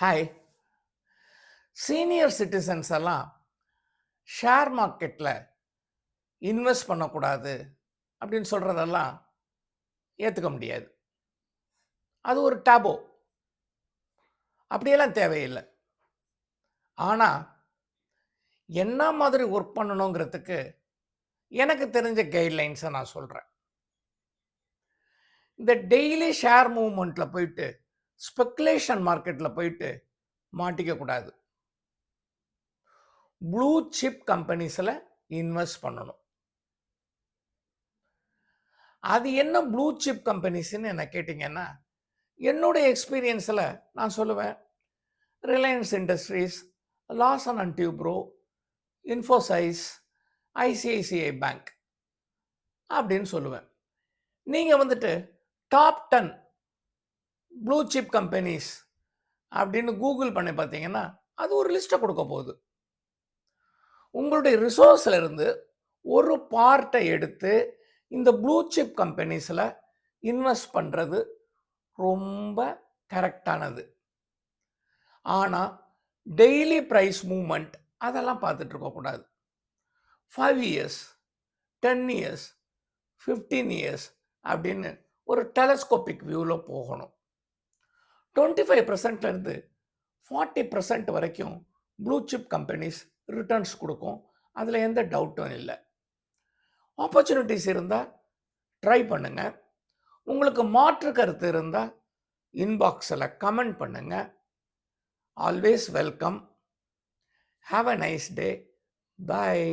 Hi senior citizens எல்லாம் share மார்க்கெட்டில் invest பண்ணக்கூடாது அப்படின்னு சொல்கிறதெல்லாம் ஏற்றுக்க முடியாது. அது ஒரு டாபோ அப்படியெல்லாம் தேவையில்லை. ஆனால் என்ன மாதிரி ஒர்க் பண்ணணுங்கிறதுக்கு எனக்கு தெரிஞ்ச கைட்லைன்ஸை நான் சொல்கிறேன் இந்த டெய்லி ஷேர் மூவ்மெண்ட்டில் போயிட்டு ஸ்பெக்குலேஷன் மார்க்கெட்டில் போயிட்டு மாட்டிக்க கூடாது. ப்ளூ சிப் கம்பெனிஸில் இன்வெஸ்ட் பண்ணணும். அது என்ன ப்ளூ சிப் கம்பெனிஸ்ன்னு என்ன கேட்டிங்கன்னா என்னுடைய எக்ஸ்பீரியன்ஸில் நான் சொல்லுவேன். Reliance Industries Larsen and Toubro Infosys ICICI bank அப்படின்னு சொல்லுவேன். நீங்கள் வந்துட்டு top ten blue chip companies அப்படின்னு கூகுள் பண்ணி பார்த்தீங்கன்னா அது ஒரு லிஸ்ட்டை கொடுக்க போகுது. உங்களுடைய ரிசோர்ஸில் இருந்து ஒரு பார்ட்டை எடுத்து இந்த ப்ளூ சிப் கம்பெனிஸில் இன்வெஸ்ட் பண்ணுறது ரொம்ப கரெக்டானது ஆனால் டெய்லி ப்ரைஸ் மூமெண்ட் அதெல்லாம் பார்த்துட்டு இருக்கக்கூடாது five years ten years fifteen years அப்படின்னு ஒரு டெலஸ்கோபிக் வியூவில் போகணும். டுவெண்ட்டி ஃபைவ் பர்சன்ட்லேருந்து ஃபார்ட்டி பர்சன்ட் வரைக்கும் ப்ளூ சிப் கம்பெனிஸ் ரிட்டர்ன்ஸ் கொடுக்கும். அதில் எந்த டவுட்டும் இல்லை. ஆப்பர்ச்சுனிட்டிஸ் இருந்தால் ட்ரை பண்ணுங்கள் உங்களுக்கு மாற்று கருத்து இருந்தால் இன்பாக்ஸில் கமெண்ட் பண்ணுங்கள் always welcome have a nice day bye